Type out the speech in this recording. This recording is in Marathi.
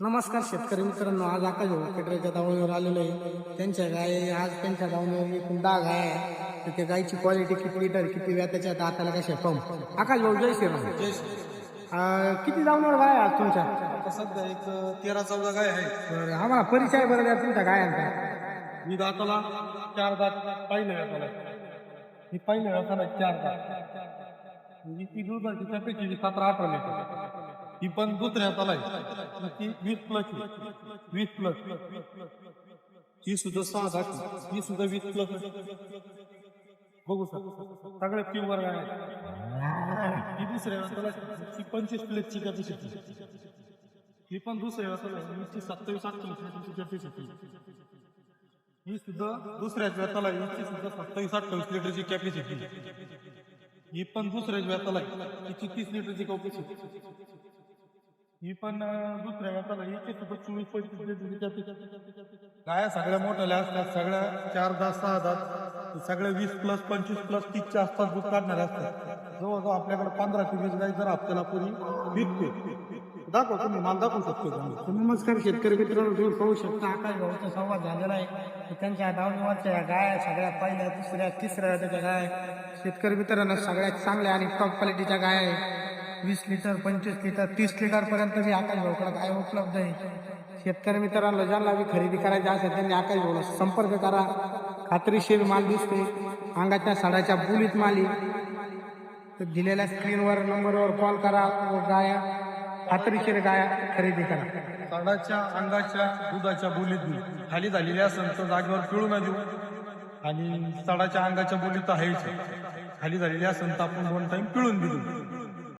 नमस्कार शेतकरी मित्रांनो आज आकाश भाऊ पेटरेच्या दावणीवर आलेलो आहे. त्यांच्या गाय आज त्यांच्या दावणीवर एकूण दहा गाय आहे. तर त्या गायची क्वालिटी किती लिटर किती व्याताच्या दाताला कशा पंप आकाश भाऊ जय श्रीराम अं, किती दावणीवर गाय आहे आज तुमच्या? आता सध्या एक तेरा चौदा गाय आहे बरं आम्हाला परिचय बरं द्या तुमच्या गायांचा. मी दाताला चार दात पहिल्या व्यापाला ही पहिल्या व्यापाला चार दात. ही ती दुधाची त्यापैकी सतरा अठरा लिटर ही पण दुसऱ्या हाताला आहे ती वीस प्लस वीस प्लस ही सुद्धा सहा दात ही सुद्धा वीस प्लस बघू सर. सगळे प्युअर आहे. ही दुसऱ्या ही पंचवीस प्लेटची कॅपॅसिटी ही पण दुसऱ्या व्यापाला सत्तावीस अठ्ठावीस कॅपॅसिटी ही सुद्धा दुसऱ्याच व्यताला आहे. हिची सुद्धा सत्तावीस अठ्ठावीस लिटरची कॅपॅसिटी ही पण दुसऱ्याच व्यताला आहे. हिची तीस लिटरची कॅपॅसिटी ही पण दुसऱ्या व्याताला आहे. हिची चोवीस पंचवीस गाया सगळ्या मोठ्या असतात सगळ्या चार दहा सहा दास सगळ्या वीस प्लस पंचवीस प्लस तीसच्या आसपास दूध काढणाऱ्या असतात. जवळजवळ आपल्याकडे पंधरा ते वीस गाय जर हप्त्याला पुरी विकते दाखव तुम्ही माल दाखवू शकतो नमस्कार शेतकरी मित्रांनो तुम्ही पाहू शकता आकाश भाऊचा संवाद झालेला आहे. त्यांच्या दावणीवरच्या गाय सगळ्या पहिल्या दुसऱ्या तिसऱ्या त्याच्या गाय. शेतकरी मित्रांना सगळ्यात चांगल्या आणि टॉप क्वालिटीच्या गाय आहे वीस लिटर पंचवीस लिटर तीस लिटर पर्यंत आकाश भाऊकडे गाय उपलब्ध आहे? शेतकरी मित्रांना ज्यांना बी खरेदी करायची असेल त्यांनी आकाश भाऊला संपर्क करा. खात्रीशीर माल दिसते अंगाच्या साडाच्या बुलीत माली तर दिलेल्या स्क्रीनवर नंबरवर कॉल करा व गाया खात्रीशीर गाया खरेदी करा. साडाच्या अंगाच्या दुधाच्या बोलीत खाली झालेली असेल तर जागेवर पिळू न देऊ आणि साडाच्या अंगाच्या बोलीत आहेच. खाली झालेली असेल तर आपण दोन टाइम पिळून देऊ.